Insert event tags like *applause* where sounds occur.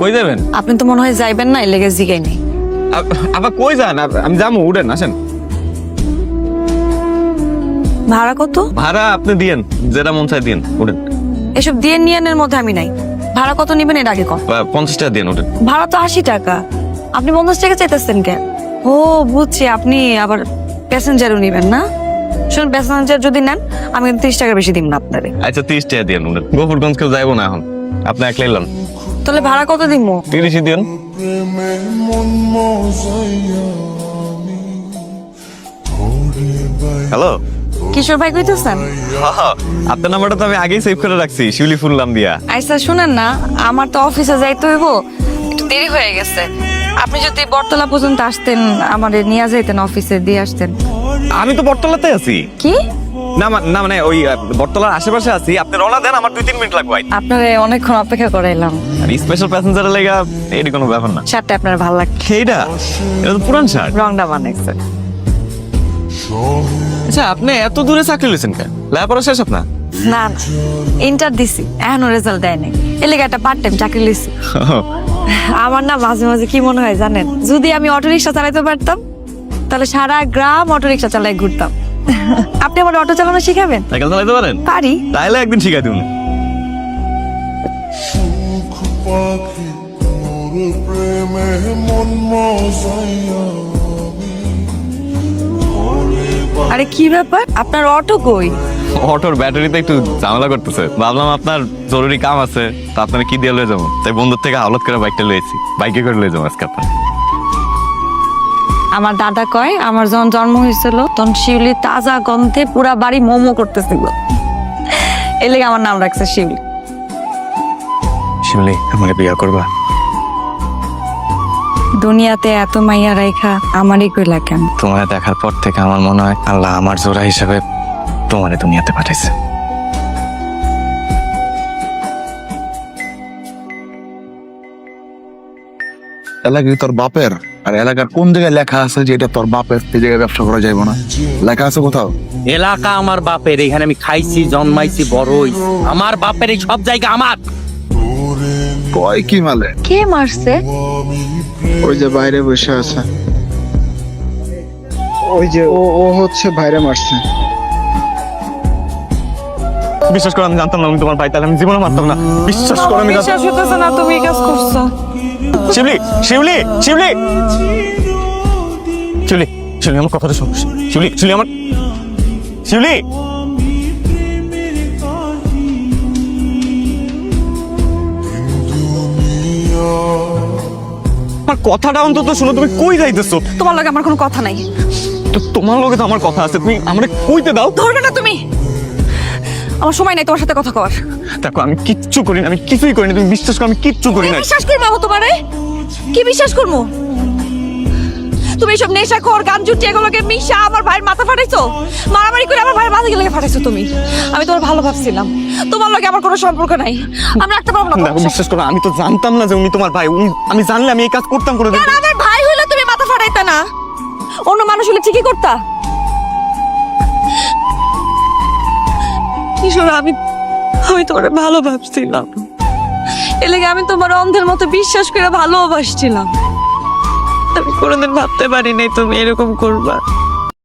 কই যাবেন? আপনি তো মনে হয় যাইবেন না লেগে জিগাই নেই। আবার কই যান? আমি যাব উঠেন আসেন। ভাড়া কত? ভাড়া আপনি দিয়েন যেটা মন চায় দিন উঠেন। এসব দিয়ে নিয়ানের মধ্যে আমি নাই। ভাড়া কত নিবেন এর আগে কম পঞ্চাশ টাকা দিন উঠেন। ভাড়া তো আশি টাকা। আপনি পঞ্চাশ টাকা চাইতেছেন কেন? ও বুঝছি আপনি আবার প্যাসেঞ্জারও নিবেন না? শুনুন প্যাসেঞ্জার যদি নেন আমি কিন্তু তিরিশ টাকা বেশি দিব না আপনারে। আচ্ছা তিরিশ টাকা দিন উঠেন। গোপুরগঞ্জ কেউ যাইবো না এখন। আপনি একলাই লন। তাহলে ভাড়া কত দিব তিরিশই দিন। হ্যালো। কিশোর ভাই কইতেছেন? আপনার নাম্বারটা তো আমি আগেই সেভ করে রাখছি শিউলি ফুল নাম দিয়া। আচ্ছা শুনেন না আমার তো অফিসে যাইতে হইব একটু দেরি হয়ে গেছে। আপনি যদি বটতলা পর্যন্ত আসতেন আমার নিয়ে যাইতেন অফিসে দিয়ে আসতেন। আমি তো বটতলাতে আছি। কি? না মা- না মানে ওই আহ, বটতলার আশেপাশে আছি। আপনি রওনা দেন আমার দুই তিন মিনিট লাগবে আপনারে অনেকক্ষণ অপেক্ষা করাইলাম। আর স্পেশাল প্যাসেঞ্জারের লেগা এটি কোনো ব্যাপার না। শার্টটা আপনার ভালো লাগছে এইটা এটা তো পুরান শার্ট। রংটা বানাইছে। আচ্ছা আপনি এত দূরে চাকরি লেছেন কেন? লেখাপড়া শেষ আপনার? না না। ইন্টার দিছি এখনও রেজাল্ট দেয় নাই। এর লেগে একটা পার্ট টাইম চাকরি লিছি *laughs* আমার না মাঝে মাঝে কি মনে হয় জানেন? যদি আমি অটো রিক্সা চালাইতে পারতাম তাহলে সারা গ্রাম অটো রিক্সা চালাই ঘুরতাম। *laughs* আপনি আমার অটো চালানো শিখাবেন? সাইকেল চালাইতে পারেন? পারি। তাহলে একদিন শিখাই দিন প্রেমে মন আরে কি ব্যাপার? আপনার অটো কই? অটোর ব্যাটারিতে একটু ঝামেলা করতেছে। ভাবলাম আপনার জরুরি কাম আছে তা আপনার কি দিয়ে লয়ে যাব? তাই বন্ধুর থেকে হাওলাত করে বাইকটা লয়েছি বাইকে করে লয়ে যাব আজকে আপনার। আমার দাদা কয় আমার যখন জন্ম হয়েছিল তখন শিউলি তাজা গন্ধে পুরা বাড়ি মোমো করতেছিল। এর লেগে আমার নাম রাখছে শিউলি। শিউলি আমাকে বিয়া করবা? দুনিয়াতে এত মাইয়া রাইখা আমারই কইলা কেন? তোমার দেখার পর থেকে আমার মনে হয় আল্লাহ আমার জোড়া হিসাবে তোমারে দুনিয়াতে পাঠাইছে। এলাকা কি তোর বাপের? আর এলাকার কোন জায়গায় লেখা আছে যে এটা তোর বাপের? সেই জায়গায় ব্যবসা করা যাবে না। লেখা আছে কোথাও? এলাকা আমার বাপের এখানে আমি খাইছি জন্মাইছি বড় হইছি। আমার বাপের এই সব জায়গা আমার। কয় কি মালে? কে মারছে? ওই যে বাইরে বসে আছে। ওই যে ও ও হচ্ছে বাইরে মারছে। বিশ্বাস করে আমি জানতাম না আমি তোমার ভাই তাহলে আমি জীবনে মারতাম না। বিশ্বাস করো আমি জানতাম বিশ্বাস হইতেছে না তুমি এই কাজ করছ। শিবলি শিবলি শিবলি শিবলি শিবলি আমার কথাটা শোন। শিবলি শিবলি আমার শিবলি আমার কথাটা অন্তত শোনো তুমি কই যাইতেছো? তোমার লগে আমার কোনো কথা নাই। তো তোমার লগে তো আমার কথা আছে তুমি আমারে কইতে দাও। ধরবে না তুমি। আমার সময় নাই তোমার সাথে কথা কওয়ার। দেখো আমি কিচ্ছু করি না আমি কিছুই করি না তুমি বিশ্বাস করো আমি কিচ্ছু করিনি। না বিশ্বাস করব আমি তোমারে? কি বিশ্বাস করব? তুমি এসব নেশা কর গান জুটি এগুলোকে মিশা আমার ভাইয়ের মাথা ফাটাইছো? মারামারি করে আমার ভাইয়ের মাথা গেলে ফাটাইছো তুমি? আমি তোমার ভালো ভাবছিলাম। তোমার লগে আমার কোনো সম্পর্ক নাই। আমি রাখতে পারব না দেখো বিশ্বাস করো আমি তো জানতাম না যে উনি তোমার ভাই। আমি জানলে আমি এই কাজ করতাম করে কেন আমার ভাই হইলে তুমি মাথা ফাটাইতা না? অন্য মানুষ হলে ঠিকই করতা। কিশোর আমি আমি তোমার ভালো ভাবছিলাম এলাকে আমি তোমার অন্ধের মতো বিশ্বাস করে ভালোবাসছিলাম। আমি কোনোদিন ভাবতে পারি নাই তুমি এরকম করবা।